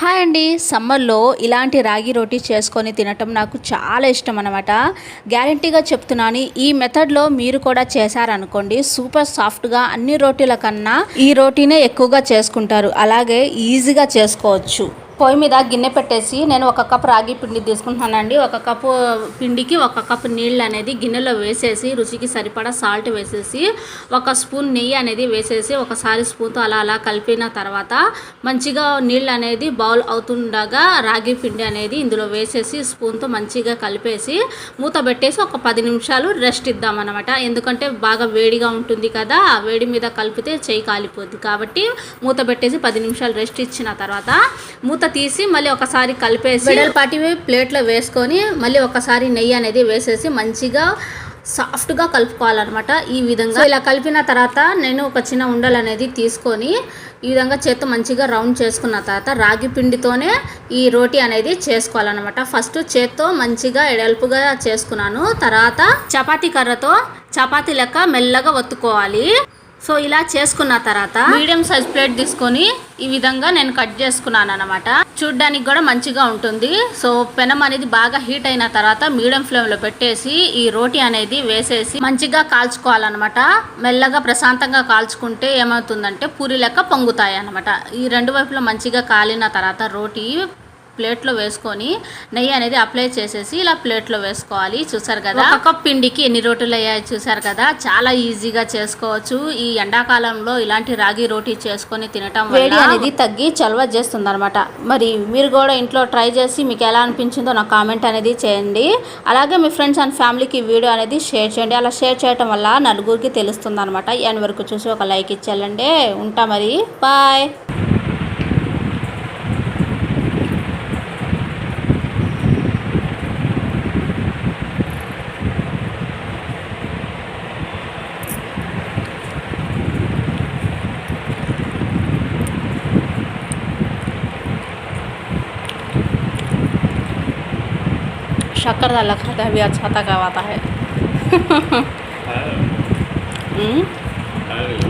Hi అండి. సమ్మర్లో ఇలాంటి రాగి రోటీ చేసుకొని తినటం నాకు చాలా ఇష్టం అనమాట గ్యారంటీగా చెప్తున్నాను ఈ మెథడ్లో మీరు కూడా చేశారనుకోండి సూపర్ సాఫ్ట్గా అన్ని రోటీల కన్నా ఈ రోటీనే ఎక్కువగా చేసుకుంటారు. అలాగే ఈజీగా చేసుకోవచ్చు. పొయ్యి మీద గిన్నె పెట్టేసి నేను ఒక కప్ రాగి పిండి తీసుకుంటున్నానండి. ఒక కప్పు పిండికి ఒక కప్పు నీళ్ళు అనేది గిన్నెలో వేసేసి రుచికి సరిపడా సాల్ట్ వేసేసి ఒక స్పూన్ నెయ్యి అనేది వేసేసి ఒకసారి స్పూన్తో అలా అలా కలిపిన తర్వాత మంచిగా నీళ్ళు అనేది బౌల్ అవుతుండగా రాగి పిండి అనేది ఇందులో వేసేసి స్పూన్తో మంచిగా కలిపేసి మూత పెట్టేసి ఒక పది నిమిషాలు రెస్ట్ ఇద్దామన్నమాట. ఎందుకంటే బాగా వేడిగా ఉంటుంది కదా ఆ వేడి మీద కలిపితే చేయి కాలిపోద్ది. కాబట్టి మూత పెట్టేసి పది నిమిషాలు రెస్ట్ ఇచ్చిన తర్వాత మూత తీసి మళ్ళీ ఒకసారి కలిపేసి వెడల్పాటివి ప్లేట్లో వేసుకొని మళ్ళీ ఒకసారి నెయ్యి అనేది వేసేసి మంచిగా సాఫ్ట్గా కలుపుకోవాలన్నమాట ఈ విధంగా. ఇలా కలిపిన తర్వాత నేను ఒక చిన్న ఉండలు అనేది తీసుకొని ఈ విధంగా చేత్తో మంచిగా రౌండ్ చేసుకున్న తర్వాత రాగి పిండితోనే ఈ రోటీ అనేది చేసుకోవాలన్నమాట. ఫస్ట్ చేత్తో మంచిగా ఎడల్పుగా చేసుకున్నాను. తర్వాత చపాతీ కర్రతో చపాతీ లెక్క మెల్లగా ఒత్తుకోవాలి. సో ఇలా చేసుకున్న తర్వాత మీడియం సైజ్ ప్లేట్ తీసుకొని ఈ విధంగా నేను కట్ చేసుకున్నాను అనమాట చూడ్డానికి కూడా మంచిగా ఉంటుంది. సో పెనం అనేది బాగా హీట్ అయిన తర్వాత మీడియం ఫ్లేమ్లో పెట్టేసి ఈ రోటీ అనేది వేసేసి మంచిగా కాల్చుకోవాలన్నమాట. మెల్లగా ప్రశాంతంగా కాల్చుకుంటే ఏమవుతుందంటే పూరి లెక్క పొంగుతాయి అనమాట ఈ రెండు వైపులో మంచిగా కాలిన తర్వాత రోటీ ప్లేట్లో వేసుకొని నెయ్యి అనేది అప్లై చేసేసి ఇలా ప్లేట్లో వేసుకోవాలి. చూసారు కదా? ఒక కప్ పిండికి ఎన్ని రోటీలు అయ్యాయి చూసారు కదా? చాలా ఈజీగా చేసుకోవచ్చు. ఈ ఎండాకాలంలో ఇలాంటి రాగి రోటీ చేసుకొని తినటం వేడి అనేది తగ్గి చలవ చేస్తుంది అనమాట మరి మీరు కూడా ఇంట్లో ట్రై చేసి మీకు ఎలా అనిపించిందో నాకు కామెంట్ అనేది చేయండి. అలాగే మీ ఫ్రెండ్స్ అండ్ ఫ్యామిలీకి వీడియో అనేది షేర్ చేయండి. అలా షేర్ చేయటం వల్ల నలుగురికి తెలుస్తుంది అనమాట వరకు చూసి ఒక లైక్ ఇచ్చేయాలండి ఉంటా మరి. బాయ్. शक्कर डाला खाता है भी अच्छा तक आवाता है। हम्म।